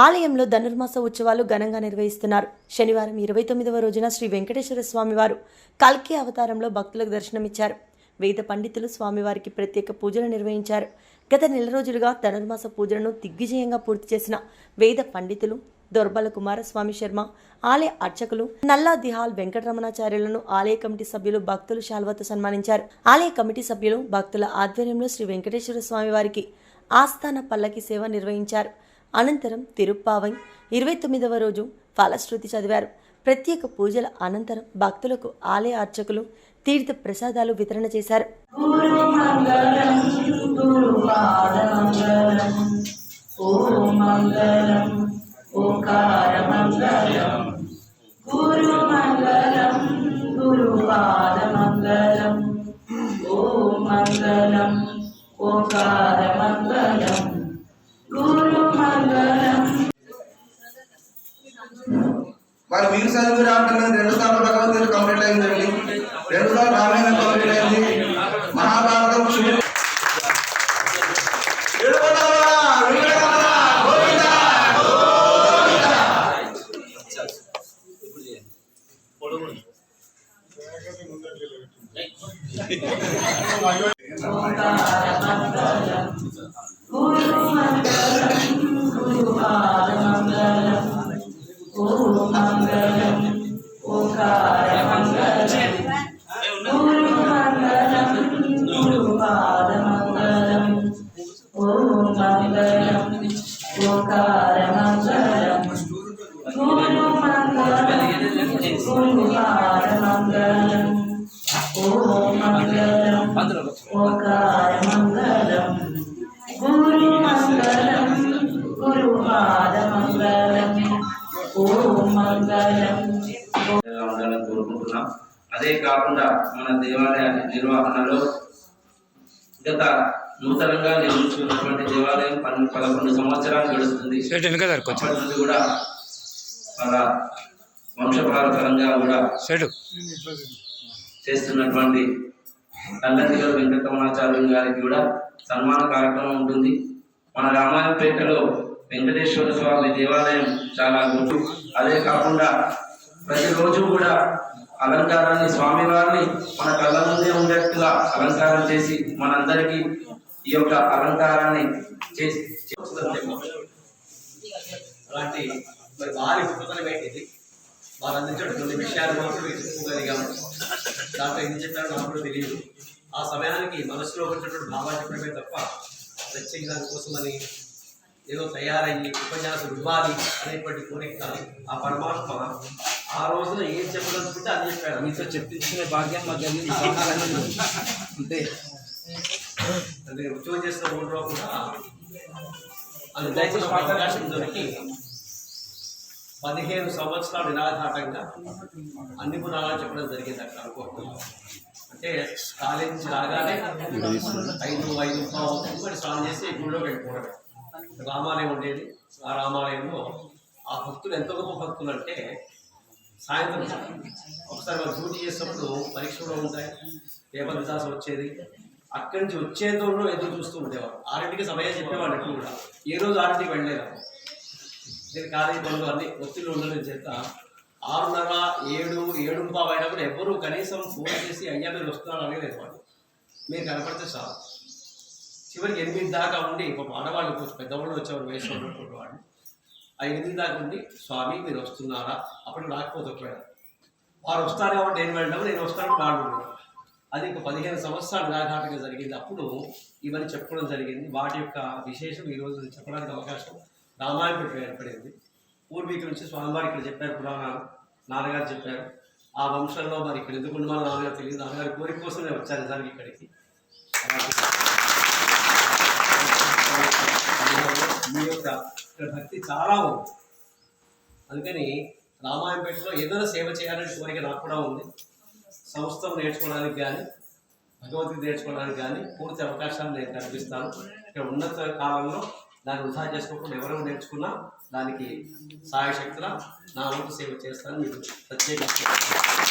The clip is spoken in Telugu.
ఆలయంలో ధనుర్మాస ఉత్సవాలు ఘనంగా నిర్వహిస్తున్నారు. శనివారం ఇరవై తొమ్మిదవ రోజున శ్రీ వెంకటేశ్వర స్వామివారు కల్కి అవతారంలో భక్తులకు దర్శనమిచ్చారు. వేద పండితులు స్వామివారికి ప్రత్యేక పూజలు నిర్వహించారు. గత నెల రోజులుగా ధనుర్మాస పూజలను దిగ్విజయంగా పూర్తి చేసిన వేద పండితులు దొర్బల కుమారస్వామి శర్మ ఆలయ అర్చకులు నల్లా దిహాల్ వెంకటరమణాచార్యులను ఆలయ కమిటీ సభ్యులు భక్తులు శాల్వతో సన్మానించారు. ఆలయ కమిటీ సభ్యులు భక్తుల ఆధ్వర్యంలో శ్రీ వెంకటేశ్వర స్వామి వారికి ఆస్థాన పల్లకి సేవ నిర్వహించారు. అనంతరం తిరుప్పావై ఇరవై తొమ్మిదవ రోజు ఫలశ్రుతి చదివారు. ప్రత్యేక పూజల అనంతరం భక్తులకు ఆలయ అర్చకులు తీర్థ ప్రసాదాలు వితరణ చేశారు. ఓ మంగళం ఓ గురుమంగళం మంగళం మరి మీరు చదివి రావట్లేదు రెండు సార్లు భగవద్గీత కంప్లీట్ అయిందండి రెండు సార్లు రామాయణం కంప్లీట్ అయింది. మహాభారతం శివుడు ఏడుకొండలవాడ, వెంకటరమణ, మంగళం ఓంకారమంగళం గురుమంగళం గురుపాదమంగళం ఓం మంగళం ఓంకారమంగళం గురుమంగళం గురుపాదమంగళం ఓం మంగళం ఉండాలని కోరుకుంటున్నాం. అదే కాకుండా మన దేవాలయ నిర్వహణలో గత నూతనంగా నిర్మించుకున్నటువంటి దేవాలయం పన్నెండు పదకొండు సంవత్సరాలు గడుస్తుంది. అప్పటి నుండి కూడా చాలా వంశపారపరంగా కూడా చేస్తున్నటువంటి కల్లంతిలో వెంకటరమణాచార్యులు గారికి కూడా సన్మాన కార్యక్రమం ఉంటుంది. మన రామాయణపేటలో వెంకటేశ్వర స్వామి దేవాలయం చాలా గొప్ప అదే కాకుండా ప్రతిరోజు కూడా అలంకారాన్ని స్వామివారిని మన కళ్ళ ముందే ఉండేట్టుగా అలంకారం చేసి మనందరికీ ఈ యొక్క అలంకారాన్ని చేసి అలాంటి మరి వారి పుట్టుకలు పెట్టింది వారు అందించిన కొన్ని విషయాలు మాత్రం తెలుసుకోగలిగాము దాంట్లో ఏం చెప్పారో నాకు కూడా తెలియదు. ఆ సమయానికి మనసులో వచ్చినటువంటి భావాలు చెప్పడమే తప్ప ప్రత్యేక దానికోసమని ఏదో తయారయ్యి ఉపన్యాసం ఇవ్వాలి అనేటువంటి కోరిక ఆ పరమాత్మ ఆ రోజున ఏం చెప్పదలుచుకుంటే అది చెప్పాడు. మీతో చెప్పించుకునే భాగ్యం మాకు అంతే. అంటే ఉద్యోగం చేసిన ఊళ్ళో కూడా అది దయచేసి అవకాశం దొరికి పదిహేను సంవత్సరాలు నిరాఘాటంగా అన్ని పురాణాలు చెప్పడం జరిగింది అక్కడ అనుకోకుండా. అంటే కాలేజ్ నుంచి రాగానే ఐదు ఐదు పావు మరి స్నానం చేసి గుడిలో వెళ్ళిపోవడం రామాలయం ఉండేది. ఆ రామాలయంలో ఆ భక్తులు ఎంత గొప్ప భక్తులు అంటే సాయంత్రం ఒకసారి వాళ్ళు డ్యూటీ చేసినప్పుడు పరీక్షలు ఉంటాయి. పేపర్ విధాసం వచ్చేది. అక్కడి నుంచి వచ్చేందులో ఎదురు చూస్తూ ఉండేవారు. ఆరింటికి సమయం చెప్పేవాళ్ళు ఎప్పుడు కూడా. ఏ రోజు ఆరింటికి వెళ్ళలేదు. నేను కాలేజీ పనులు అన్ని ఒత్తిళ్ళు ఉండడం చేత ఆరున్నర ఏడు ఏడు పావు అయినా కూడా ఎవరు కనీసం ఫోన్ చేసి అయ్యా మీరు వస్తున్నారు అనేది వాళ్ళు. మీరు కనపడితే చాలు. చివరికి ఎనిమిది దాకా ఉండి ఒక ఆడవాళ్ళు కొంచెం పెద్దవాళ్ళు వచ్చేవారు వయసు ఉన్నటువంటి వాళ్ళు. ఆ ఎనిమిది దాకా ఉండి స్వామి మీరు వస్తున్నారా? అప్పుడు రాకపోతే ఒకవేళ వారు వస్తారు కాబట్టి నేను వెళ్ళడం నేను వస్తాను వాళ్ళు అది ఇంకా పదిహేను సంవత్సరాలు దాదాపుగా జరిగింది. అప్పుడు ఇవన్నీ చెప్పుకోవడం జరిగింది. వాటి యొక్క విశేషం ఈరోజు చెప్పడానికి అవకాశం రామాయణపేట ఏర్పడింది. పూర్వీకుల నుంచి స్వామివారి ఇక్కడ చెప్పారు పురాణాలు. నాన్నగారు చెప్పారు. ఆ వంశంలో మరి ఇక్కడ ఎందుకు ఉండమని నాన్నగారు తెలియదు. నాన్నగారి కోరిక కోసమే వచ్చారు నిజానికి ఇక్కడికి. మీ యొక్క ఇక్కడ భక్తి చాలా ఉంది. అందుకని రామాయణపేటలో ఏదైనా సేవ చేయాలని కోరిక నాకు కూడా ఉంది. సంస్థలు నేర్చుకోవడానికి కానీ భగవద్గీత నేర్చుకోవడానికి కానీ పూర్తి అవకాశాలు నేను కల్పిస్తాను. ఇక్కడ ఉన్నత కాలంలో దాన్ని వృధా చేసుకోకుండా ఎవరెవరు నేర్చుకున్నా దానికి సాయశక్తుల నా వంతు సేవ చేస్తాను. మీకు ప్రత్యేకంగా